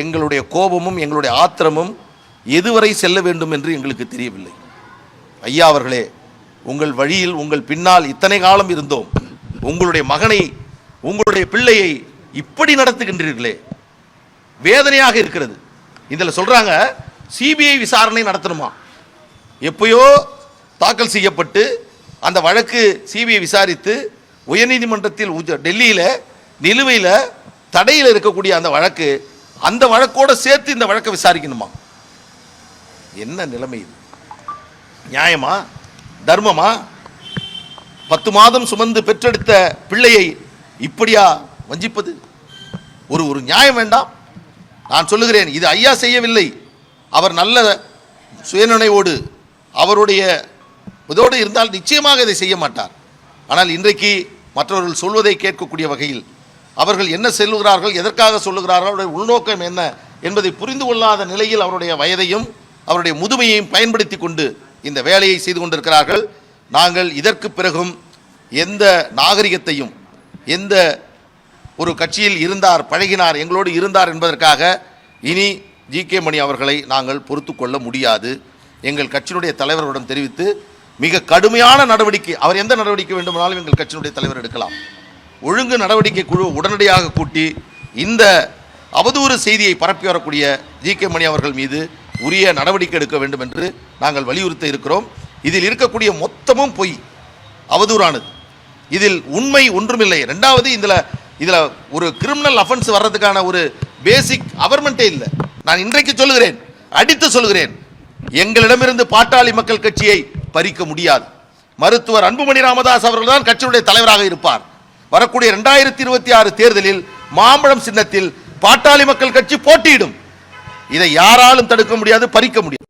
எங்களுடைய கோபமும் எங்களுடைய ஆத்திரமும் எதுவரை செல்ல வேண்டும் என்று எங்களுக்கு தெரியவில்லை. ஐயா அவர்களே உங்கள் வழியில் உங்கள் பின்னால் இத்தனை காலம் இருந்தோம். உங்களுடைய மகனை உங்களுடைய பிள்ளையை இப்படி நடத்துகின்றீர்களே. வேதனையாக இருக்கிறது. இதில் சொல்கிறாங்க சிபிஐ விசாரணை நடத்தணுமா? எப்பயோ தாக்கல் செய்யப்பட்டு அந்த வழக்கு சிபிஐ விசாரித்து உயர்நீதிமன்றத்தில் டெல்லியில் நிலுவையில் தடையில் இருக்கக்கூடிய அந்த வழக்கு அந்த வழக்கோட சேர்த்து இந்த வழக்கை விசாரிக்கணுமா? என்ன நிலைமை இது? நியாயமா? தர்மமா? பத்து மாதம் சுமந்து பெற்றெடுத்த பிள்ளையை இப்படியா வஞ்சிப்பது? ஒரு ஒரு நியாயம் வேண்டாம். நான் சொல்லுகிறேன் இது ஐயா செய்யவில்லை. அவர் நல்ல சுயநினைவோடு அவருடைய இதோடு இருந்தால் நிச்சயமாக இதை செய்ய மாட்டார். ஆனால் இன்றைக்கு மற்றவர்கள் சொல்வதை கேட்கக்கூடிய வகையில் அவர்கள் என்ன செல்லுகிறார்கள் எதற்காக சொல்லுகிறார்கள் அவருடைய உள்நோக்கம் என்ன என்பதை புரிந்து கொள்ளாத நிலையில் அவருடைய வயதையும் அவருடைய முதுமையையும் பயன்படுத்தி கொண்டு இந்த வேலையை செய்து கொண்டிருக்கிறார்கள். நாங்கள் இதற்கு பிறகும் எந்த நாகரிகத்தையும் எந்த ஒரு கட்சியில் இருந்தார் பழகினார் எங்களோடு இருந்தார் என்பதற்காக இனி ஜி கே மணி அவர்களை நாங்கள் பொறுத்து கொள்ள முடியாது. எங்கள் கட்சியினுடைய தலைவரிடம் தெரிவித்து மிக கடுமையான நடவடிக்கை அவர் எந்த நடவடிக்கை வேண்டுமானாலும் எங்கள் கட்சியினுடைய தலைவர் எடுக்கலாம். ஒழுங்கு நடவடிக்கை குழு உடனடியாக கூட்டி இந்த அவதூறு செய்தியை பரப்பி வரக்கூடிய ஜி கே மணி அவர்கள் மீது உரிய நடவடிக்கை எடுக்க வேண்டும் என்று நாங்கள் வலியுறுத்த இருக்கிறோம். இதில் இருக்கக்கூடிய மொத்தமும் பொய். அவதூறானது. இதில் உண்மை ஒன்றுமில்லை. ரெண்டாவது இதில் இதில் ஒரு கிரிமினல் அஃபென்ஸ் வர்றதுக்கான ஒரு பேசிக் அவர்மெண்ட்டே இல்லை. நான் இன்றைக்கு சொல்லுகிறேன் அடித்து சொல்லுகிறேன். எங்களிடமிருந்து பாட்டாளி மக்கள் கட்சியை பறிக்க முடியாது. மருத்துவர் அன்புமணி ராமதாஸ் அவர்கள் தான் கட்சியுடைய தலைவராக இருப்பார். வரக்கூடிய இரண்டாயிரத்தி இருபத்தி ஆறு தேர்தலில் மாம்பழம் சின்னத்தில் பாட்டாளி மக்கள் கட்சி போட்டியிடும். இதை யாராலும் தடுக்க முடியாது பறிக்க முடியாது.